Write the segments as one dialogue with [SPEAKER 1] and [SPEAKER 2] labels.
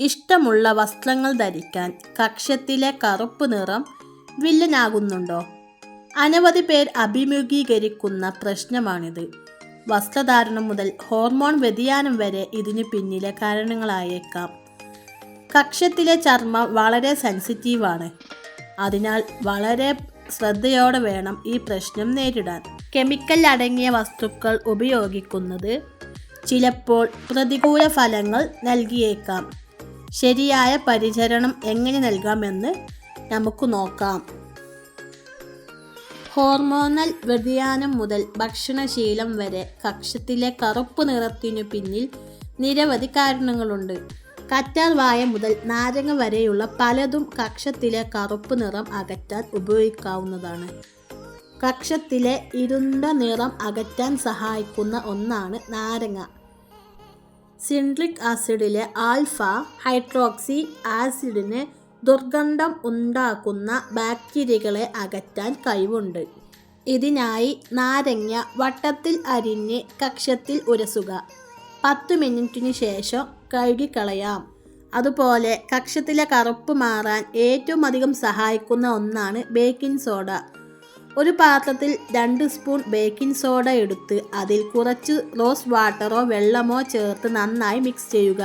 [SPEAKER 1] ഇഷ്ടമുള്ള വസ്ത്രങ്ങൾ ധരിക്കാൻ കക്ഷത്തിലെ കറുപ്പ് നിറം വില്ലനാകുന്നുണ്ടോ? അനവധി പേർ അഭിമുഖീകരിക്കുന്ന പ്രശ്നമാണിത്. വസ്ത്രധാരണം മുതൽ ഹോർമോൺ വ്യതിയാനം വരെ ഇതിനു പിന്നിലെ കാരണങ്ങളായേക്കാം. കക്ഷത്തിലെ ചർമ്മം വളരെ സെൻസിറ്റീവാണ്. അതിനാൽ വളരെ ശ്രദ്ധയോടെ വേണം ഈ പ്രശ്നം നേരിടാൻ. കെമിക്കൽ അടങ്ങിയ വസ്തുക്കൾ ഉപയോഗിക്കുന്നത് ചിലപ്പോൾ പ്രതികൂല ഫലങ്ങൾ നൽകിയേക്കാം. ശരിയായ പരിചരണം എങ്ങനെ നൽകാമെന്ന് നമുക്ക് നോക്കാം. ഹോർമോണൽ വ്യതിയാനം മുതൽ ഭക്ഷണശീലം വരെ കക്ഷത്തിലെ കറുപ്പ് നിറത്തിനു പിന്നിൽ നിരവധി കാരണങ്ങളുണ്ട്. കറ്റാർ വായ മുതൽ നാരങ്ങ വരെയുള്ള പലതും കക്ഷത്തിലെ കറുപ്പ് നിറം അകറ്റാൻ ഉപയോഗിക്കാവുന്നതാണ്. കക്ഷത്തിലെ ഇരുണ്ട നിറം അകറ്റാൻ സഹായിക്കുന്ന ഒന്നാണ് നാരങ്ങ. സിൻട്രിക് ആസിഡിലെ ആൽഫ ഹൈഡ്രോക്സി ആസിഡിന് ദുർഗന്ധം ഉണ്ടാക്കുന്ന ബാക്ടീരിയകളെ അകറ്റാൻ കഴിവുണ്ട്. ഇതിനായി നാരങ്ങ വട്ടത്തിൽ അരിഞ്ഞ് കക്ഷത്തിൽ ഉരസുക. പത്ത് മിനിറ്റിന് ശേഷം കഴുകിക്കളയാം. അതുപോലെ കക്ഷത്തിലെ കറുപ്പ് മാറാൻ ഏറ്റവും അധികം സഹായിക്കുന്ന ഒന്നാണ് ബേക്കിംഗ് സോഡ. ഒരു പാത്രത്തിൽ രണ്ട് സ്പൂൺ ബേക്കിംഗ് സോഡ എടുത്ത് അതിൽ കുറച്ച് റോസ് വാട്ടറോ വെള്ളമോ ചേർത്ത് നന്നായി മിക്സ് ചെയ്യുക.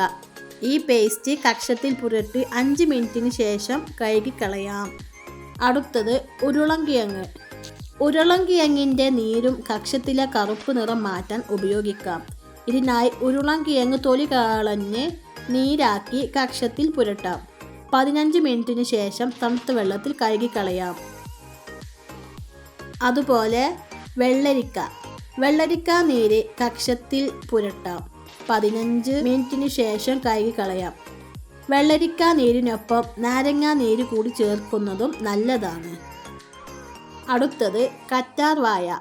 [SPEAKER 1] ഈ പേസ്റ്റ് കക്ഷത്തിൽ പുരട്ടി അഞ്ച് മിനിറ്റിന് ശേഷം കഴുകിക്കളയാം അടുത്തത് ഉരുളങ്കിഴങ്ങ് ഉരുളങ്കിഴങ്ങിന്റെ നീരും കക്ഷത്തിലെ കറുപ്പ് നിറം മാറ്റാൻ ഉപയോഗിക്കാം. ഇതിനായി ഉരുളങ്കിഴങ്ങ് തൊലി കളഞ്ഞ് നീരാക്കി കക്ഷത്തിൽ പുരട്ടാം. പതിനഞ്ച് മിനിറ്റിന് ശേഷം തണുത്ത വെള്ളത്തിൽ കഴുകിക്കളയാം അതുപോലെ വെള്ളരിക്ക. വെള്ളരിക്ക നീര് കക്ഷത്തിൽ പുരട്ടാം. പതിനഞ്ച് മിനിറ്റിന് ശേഷം കഴുകി കളയാം. വെള്ളരിക്ക നീരിനൊപ്പം നാരങ്ങ നീര് കൂടി ചേർക്കുന്നതും നല്ലതാണ്. അടുത്തത് കറ്റാർ വായ.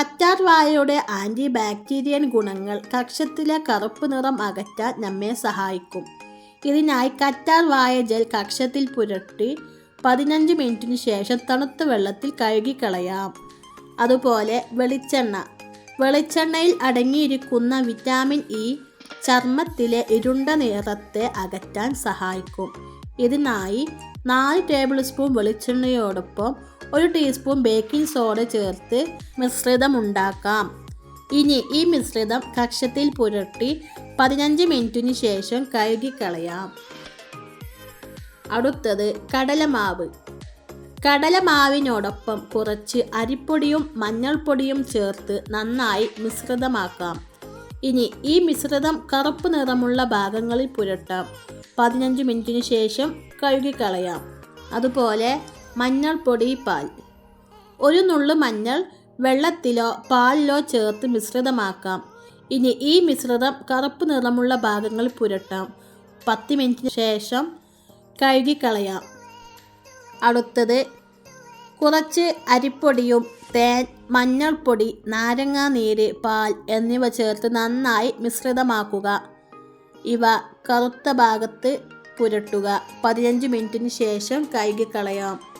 [SPEAKER 1] കറ്റാർ വായയുടെ ആന്റി ബാക്ടീരിയൻ ഗുണങ്ങൾ കക്ഷത്തിലെ കറുപ്പ് നിറം അകറ്റാൻ നമ്മെ സഹായിക്കും. ഇതിനായി കറ്റാർ വായ ജെൽ കക്ഷത്തിൽ പുരട്ടി പതിനഞ്ച് മിനിറ്റിന് ശേഷം തണുത്ത വെള്ളത്തിൽ കഴുകിക്കളയാം. അതുപോലെ വെളിച്ചെണ്ണ. വെളിച്ചെണ്ണയിൽ അടങ്ങിയിരിക്കുന്ന വിറ്റാമിൻ ഇ ചർമ്മത്തിലെ ഇരുണ്ട നിറത്തെ അകറ്റാൻ സഹായിക്കും. ഇതിനായി നാല് ടേബിൾ സ്പൂൺ വെളിച്ചെണ്ണയോടൊപ്പം ഒരു ടീസ്പൂൺ ബേക്കിംഗ് സോഡ ചേർത്ത് മിശ്രിതം ഉണ്ടാക്കാം. ഇനി ഈ മിശ്രിതം കക്ഷത്തിൽ പുരട്ടി പതിനഞ്ച് മിനിറ്റിന് ശേഷം കഴുകിക്കളയാം. അടുത്തത് കടലമാവ്. കടലമാവിനോടൊപ്പം കുറച്ച് അരിപ്പൊടിയും മഞ്ഞൾപ്പൊടിയും ചേർത്ത് നന്നായി മിശ്രിതമാക്കാം. ഇനി ഈ മിശ്രിതം കറുപ്പ് നിറമുള്ള ഭാഗങ്ങളിൽ പുരട്ടാം. പതിനഞ്ച് മിനിറ്റിന് ശേഷം കഴുകിക്കളയാം. അതുപോലെ മഞ്ഞൾപ്പൊടി പാൽ. ഒരു നുള്ളു മഞ്ഞൾ വെള്ളത്തിലോ പാലിലോ ചേർത്ത് മിശ്രിതമാക്കാം. ഇനി ഈ മിശ്രിതം കറുപ്പ് നിറമുള്ള ഭാഗങ്ങളിൽ പുരട്ടാം. പത്ത് മിനിറ്റിന് ശേഷം കഴുകിക്കളയാം. അടുത്തത് കുറച്ച് അരിപ്പൊടിയും തേൻ മഞ്ഞൾപ്പൊടി നാരങ്ങാനീര് പാൽ എന്നിവ ചേർത്ത് നന്നായി മിശ്രിതമാക്കുക. ഇവ കറുത്ത ഭാഗത്ത് പുരട്ടുക. പതിനഞ്ച് മിനിറ്റിന് ശേഷം കഴുകിക്കളയാം.